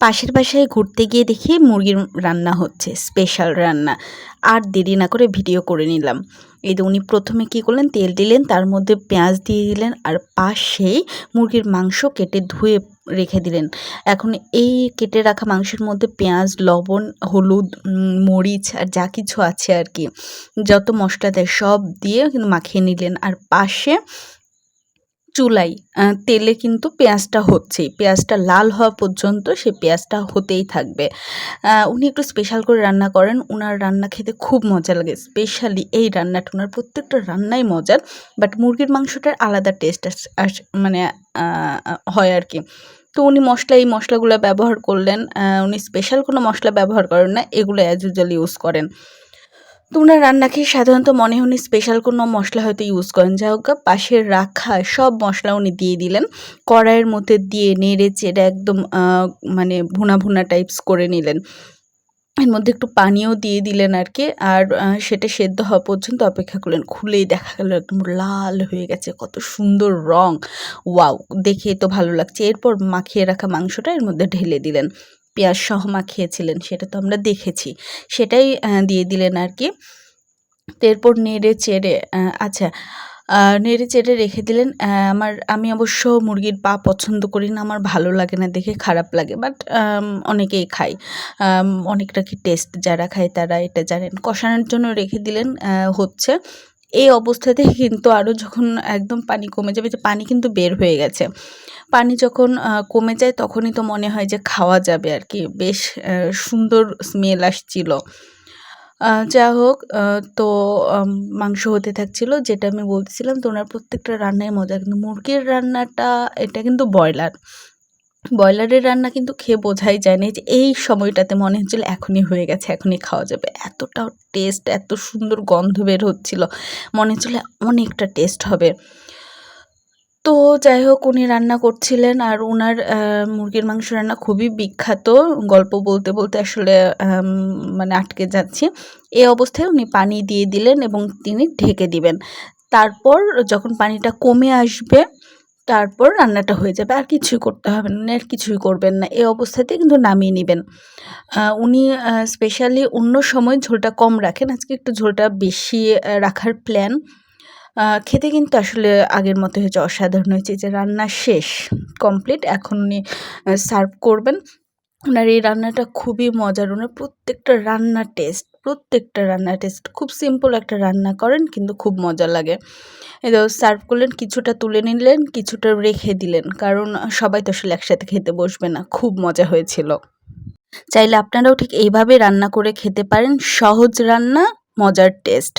পাশের বাসায় ঘুরতে গিয়ে দেখি মুরগির রান্না হচ্ছে স্পেশাল রান্না। আর দেরি না করে ভিডিও করে নিলাম। এই তো উনি প্রথমে কী করলেন, তেল দিলেন, তার মধ্যে পেঁয়াজ দিয়ে দিলেন আর পাশেই মুরগির মাংস কেটে ধুয়ে রেখে দিলেন। এখন এই কেটে রাখা মাংসের মধ্যে পেঁয়াজ, লবণ, হলুদ মরিচ আর যা কিছু আছে আর কি, যত মশলা দেয় সব দিয়ে কিন্তু মাখিয়ে নিলেন। আর পাশে চুলাই তেলে কিন্তু পেঁয়াজটা হচ্ছেই। পেঁয়াজটা লাল হওয়া পর্যন্ত সে পেঁয়াজটা হতেই থাকবে। উনি একটু স্পেশাল করে রান্না করেন। ওনার রান্না খেতে খুব মজা লাগে। স্পেশালি এই রান্নাটা ওনার প্রত্যেকটা রান্নাই মজার বাট মুরগির মাংসটার আলাদা টেস্ট আস মানে হয় আর কি। তো উনি মশলা, এই মশলাগুলো ব্যবহার করলেন উনি স্পেশাল কোনো মশলা ব্যবহার করেন না, এগুলো অ্যাজ ইউজুয়াল ইউজ করেন। তো ওনার রান্না খেয়ে সাধারণত মনে হয় উনি স্পেশাল কোনো মশলা হয়তো ইউজ করেন। যা হোক পাশে রাখা সব মশলা উনি দিয়ে দিলেন। কড়াইয়ের মধ্যে দিয়ে নেড়ে চেড়ে একদম মানে ভুনা ভুনা টাইপস করে নিলেন। এর মধ্যে একটু পানিও দিয়ে দিলেন আর কি। আর সেটা সেদ্ধ হওয়া পর্যন্ত অপেক্ষা করলেন। খুলেই দেখা গেল একদম লাল হয়ে গেছে, কত সুন্দর রং। ওয়াও, দেখে তো ভালো লাগছে। এরপর মাখিয়ে রাখা মাংসটা এর মধ্যে ঢেলে দিলেন। পেঁয়াজ সহ মাখিয়েছিলেন সেটা তো আমরা দেখেছি। সেটাই দিয়ে দিলেন আর কি। এরপর নেড়ে চেড়ে আচ্ছা নেড়ে চেড়ে রেখে দিলেন। আমার, আমি অবশ্য মুরগির পা পছন্দ করি না, আমার ভালো লাগে না, দেখে খারাপ লাগে বাট অনেকেই খায়। অনেকটা কি টেস্ট যারা খায় তারা এটা জানেন। কষানোর জন্য রেখে দিলেন হচ্ছে। এই অবস্থাতে কিন্তু আরও যখন একদম পানি কমে যাবে, যে পানি কিন্তু বের হয়ে গেছে। পানি যখন কমে যায় তখনই তো মনে হয় যে খাওয়া যাবে আর কি। বেশ সুন্দর স্মেল আসছিল। যা হোক তো মাংস হতে থাকছিল, যেটা আমি বলতেছিলাম, তো ওনার প্রত্যেকটা রান্নায় মজা। কিন্তু মুরগির রান্নাটা, এটা কিন্তু ব্রয়লার। ব্রয়লারের রান্না কিন্তু খেয়ে বোঝাই যায় না। যে এই সময়টাতে মনে হচ্ছিল এখনই হয়ে গেছে, এখনই খাওয়া যাবে। এতটাও টেস্ট এত সুন্দর গন্ধ বের হচ্ছিল। মনে হচ্ছিল অনেকটা টেস্ট হবে। তো যাই হোক, উনি রান্না করছিলেন আর ওনার মুরগির মাংস রান্না খুবই বিখ্যাত। গল্প বলতে বলতে আসলে মানে আটকে যাচ্ছি। এই অবস্থায় উনি পানি দিয়ে দিলেন এবং তিনি ঢেকে দিবেন। তারপর যখন পানিটা কমে আসবে তারপর রান্নাটা হয়ে যাবে। আর কিছুই করতে হবে না, আর কিছুই করবেন না। এই অবস্থাতে কিন্তু নামিয়ে নেবেন। উনি স্পেশালি অন্য সময় ঝোলটা কম রাখেন। আজকে একটু ঝোলটা বেশি রাখার প্ল্যান খেতে কিন্তু আসলে আগের মতো হয়েছে, অসাধারণ হয়েছে। যে রান্না শেষ কমপ্লিট এখন উনি সার্ভ করবেন। ওনার এই রান্নাটা খুবই মজার। ওনার প্রত্যেকটা রান্নার টেস্ট প্রত্যেকটা রান্নার টেস্ট খুব সিম্পল একটা রান্না করেন, কিন্তু খুব মজা লাগে। এদের সার্ভ করলেন, কিছুটা তুলে নিলেন, কিছুটা রেখে দিলেন, কারণ সবাই তো আসলে একসাথে খেতে বসবে না, খুব মজা হয়েছিল। চাইলে আপনারাও ঠিক এইভাবে রান্না করে খেতে পারেন, সহজ রান্না, মজার টেস্ট